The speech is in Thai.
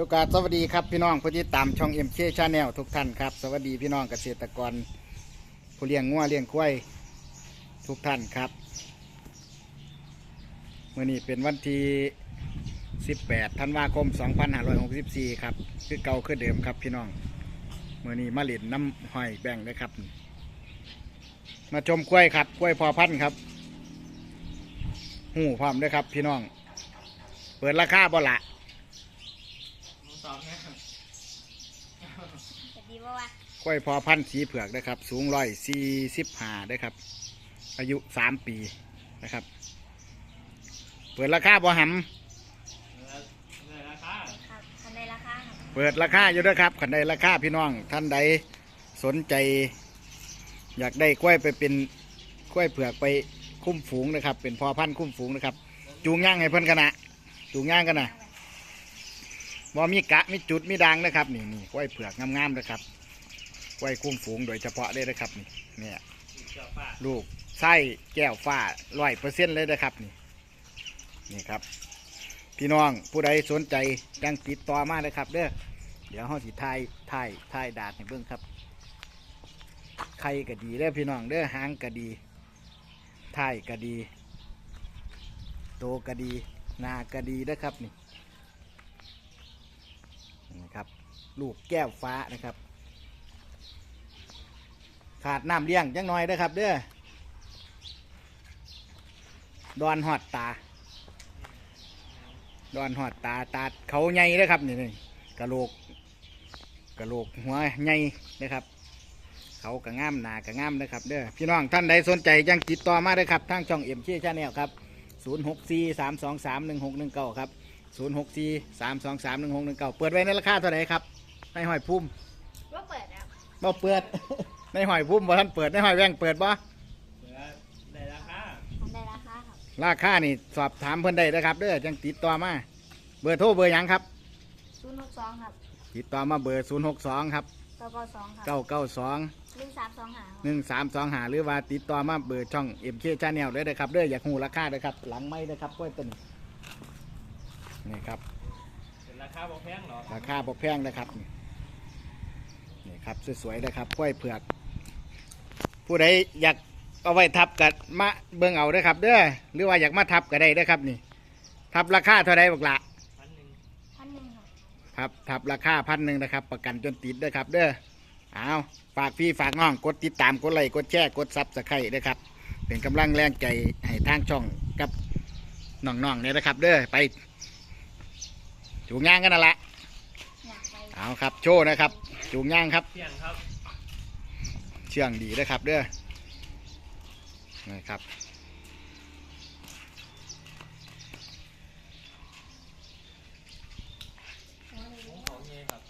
โอกาสสวัสดีครับพี่น้องผู้ที่ตามช่องเอ็มเคชาแนลทุกท่านครับ สวัสดีพี่น้องเกษตรกร ผู้เลี้ยงงัวเลี้ยงควายทุกท่านครับเมื่อนี้เป็นวันที่ 18 ธันวาคม 2564 ครับ คือเก่าคือเดิมครับพี่น้องเมื่อนี้มาเล่นน้ำหอยแบ่งเลยครับ มาชมกล้วยครับกล้วยพอพันครับ หูพร้อมด้วยครับ พี่น้อง เปิดราคาบ่ละ องนะจะดีป่าวะกล้วยพอพันธุ์สีเผือกนะครับ สูงร้อยสี่สิบห้าได้ครับ อายุสามปีนะครับ เปิดราคาบ่หเลยราคาครับคันในราคาครับำเปิดราคาอยู่ด้วยครับขันใดราคาพี่น้อง ท่านใดสนใจ อยากได้กล้วยไปเป็นกล้วยเผือกไปคุ้มฝูงนะครับ เป็นพอพันธุ์คุ้มฝูงนะครับ จูงย่างให้เพิ่นกันนะจูงย่างกันนะว่ามีกะมีจุดมีดังนะครับนี่นี่กล้วยเผือกงามๆนะครับกล้วยคุ้มฝูงโดยเฉพาะเลยนะครับนี่เนี่ยลูกไส้แก้วฟ้าร้อยเปอร์เซ็นต์เลยนะครับนี่นี่ครับ พี่น้องผู้ใดสนใจจังติดต่อมาเลยครับเด้อเดี๋ยวห้องสิทายทายทยดาดให้เบิ่งครับไข่ก็ดีเด้อพี่น้องเด้อหางก็ดีไทยก็ดี โตก็ดี นาก็ดีเด้อครับนี่ ครับ ลูกแก้วฟ้านะครับ ขาดน้ำเลี้ยงจังน้อยเด้อครับ เด้อดอนหอดตา ดอนหอดตาตาเขาใหญ่เด้อครับนี่นี่กระโหลกกระโหลกหัวใหญ่นะครับ เขากะง่ามหนากระง่ามนะครับเด้อพี่น้องท่านใดสนใจยังติดต่อมาเด้ครับทางช่องเอ็มชีชาแนลครับ 0 6 4 3 2 3 1 6 1 9 ครับ 0 6 4 3 2 3 1 6 1 9เปิดไว้ในราคาเท่าไหร่ครับในหอยพุ่มว่าเปิดครับบ่เปิด ในหอยพุ่มบ่ท่านเปิดในหอยแวงเปิดบ่เหลือได้ราคาคันในราคาครับราคานี่สอบถามเพิ่นได้นะครับเด้อจังติดต่อมาเบอร์โทรเบอร์หยังครับ ศูนย์หกสองครับติดต่อมาเบอร์0 6 2ครับเก้าเก้าสองครับ9 9 2หนึ่งสามสองหา1 3 2หาหรือว่าติดต่อมาเบอร์ช่อง MK Channel ได้เลยครับเด้ออยากหูราคาเด้อครับ หลังไม่ด้อครับกล้วยต้น นี้นี่ครับเป็นราคาบ่แพงหรอกราคาบ่แพงนะครับนี่นี่ครับสวยๆนะครับกล้วยเผือก ผู้ใดอยากเอาไว้ทับกับมาเบิ่งเอาเด้อครับ เด้อหรือว่าอยากมาทับก็ได้เด้อครับนี่ ทับราคาเท่าไรบอกละพันหนึ่งพันหนึ่งครับครับทับราคาพันหนึ่งนะครับ ประกันจนติดเด้อครับ เด้อเอาฝากพี่ฝากน้องกดติดตามกดไลค์กดแชร์กดซับสไครต์นะครับ เป็นกำลังแรงใจให้ทางช่องกับน้องๆเนี่ยนะครับ เด้อไป จูงย่างกันนั่นแหละอยากไปเอาครับ โชว์นะครับ จูงย่างครับ เที่ยงครับ เชื่องดีนะครับเด้อนะครับ